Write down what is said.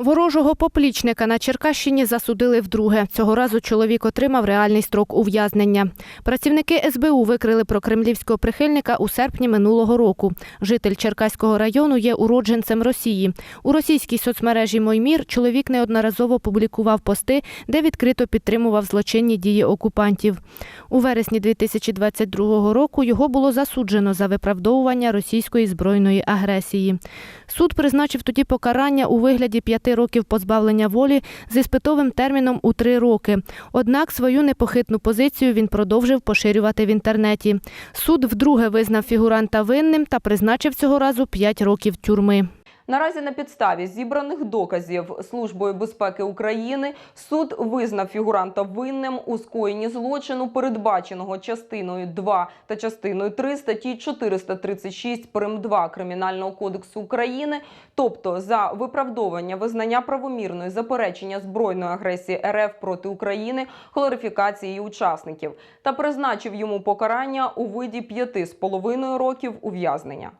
Ворожого поплічника на Черкащині засудили вдруге. Цього разу чоловік отримав реальний строк ув'язнення. Працівники СБУ викрили про кремлівського прихильника у серпні минулого року. Житель Черкаського району є уродженцем Росії. У російській соцмережі Моймір чоловік неодноразово публікував пости, де відкрито підтримував злочинні дії окупантів. У вересні 2022 року його було засуджено за виправдовування російської збройної агресії. Суд призначив тоді покарання у вигляді п'яти років позбавлення волі з іспитовим терміном у три роки. Однак свою непохитну позицію він продовжив поширювати в інтернеті. Суд вдруге визнав фігуранта винним та призначив цього разу п'ять років тюрми. Наразі на підставі зібраних доказів Службою безпеки України суд визнав фігуранта винним у скоєнні злочину, передбаченого частиною 2 та частиною 3 статті 436 прим. 2 Кримінального кодексу України, тобто за виправдовування визнання правомірної заперечення збройної агресії РФ проти України, хлорифікації учасників, та призначив йому покарання у виді п'яти з половиною років ув'язнення.